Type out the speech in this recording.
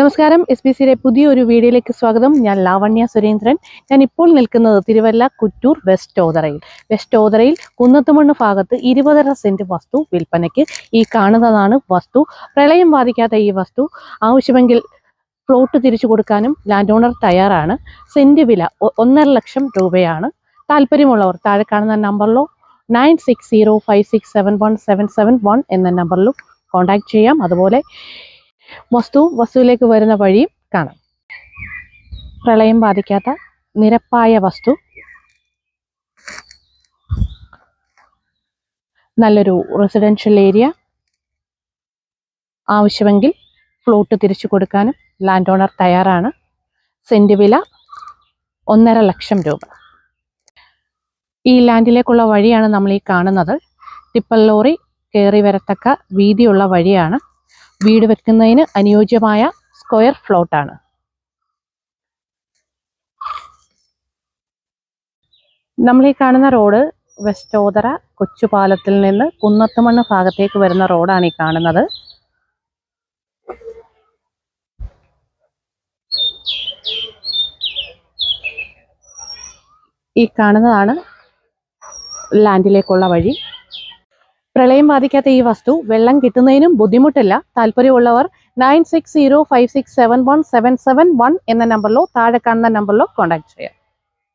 നമസ്കാരം S B സിയിലെ പുതിയൊരു വീഡിയോയിലേക്ക് സ്വാഗതം. ഞാൻ ലാവണ്യ സുരേന്ദ്രൻ. ഞാൻ ഇപ്പോൾ നിൽക്കുന്നത് തിരുവല്ല കുറ്റൂർ വെസ്റ്റ് ഓതറയിൽ. വെസ്റ്റ് ഓതറയിൽ കുന്നത്തുമണ്ണ് ഭാഗത്ത് ഇരുപതര സെന്റ് വസ്തു വിൽപ്പനയ്ക്ക് ഈ കാണുന്നതാണ് വസ്തു. പ്രളയം ബാധിക്കാത്ത ഈ വസ്തു ആവശ്യമെങ്കിൽ പ്ലോട്ട് തിരിച്ചു കൊടുക്കാനും ലാൻഡ് ഓണർ തയ്യാറാണ്. സെന്റ് വില ഒന്നര ലക്ഷം രൂപയാണ്. താല്പര്യമുള്ളവർ താഴെ കാണുന്ന നമ്പറിലോ nine six zero five six seven one seven seven one എന്ന നമ്പറിലും കോൺടാക്ട് ചെയ്യാം. അതുപോലെ വസ്തു വസ്തുവിലേക്ക് വരുന്ന വഴിയും കാണാം. പ്രളയം ബാധിക്കാത്ത നിരപ്പായ വസ്തു. നല്ലൊരു റെസിഡൻഷ്യൽ ഏരിയ ആവശ്യമെങ്കിൽ ഫ്ലോട്ട് തിരിച്ചു കൊടുക്കാനും ലാൻഡ് ഓണർ തയ്യാറാണ്. സെന്റ് വില ഒന്നര ലക്ഷം രൂപ. ഈ ലാൻഡിലേക്കുള്ള വഴിയാണ് നമ്മൾ ഈ കാണുന്നത്. ടിപ്പൽ ലോറി കയറി വരത്തക്ക വീതിയുള്ള വഴിയാണ്. വീട് വെക്കുന്നതിന് അനുയോജ്യമായ സ്ക്വയർ ഫ്ലോട്ടാണ് നമ്മൾ ഈ കാണുന്ന റോഡ് വെസ്റ്റോതറ കൊച്ചുപാലത്തിൽ നിന്ന് കുന്നത്തുമണ്ണ് ഭാഗത്തേക്ക് വരുന്ന റോഡാണ് ഈ കാണുന്നത്. ഈ കാണുന്നതാണ് ലാൻഡിലേക്കുള്ള വഴി. പ്രളയം ബാധിക്കാത്ത ഈ വസ്തു വെള്ളം കിട്ടുന്നതിനും ബുദ്ധിമുട്ടില്ല. താല്പര്യമുള്ളവർ nine six zero five six seven one seven seven one എന്ന നമ്പറിലോ താഴെ കാണുന്ന നമ്പറിലോ കോൺടാക്ട് ചെയ്യാം.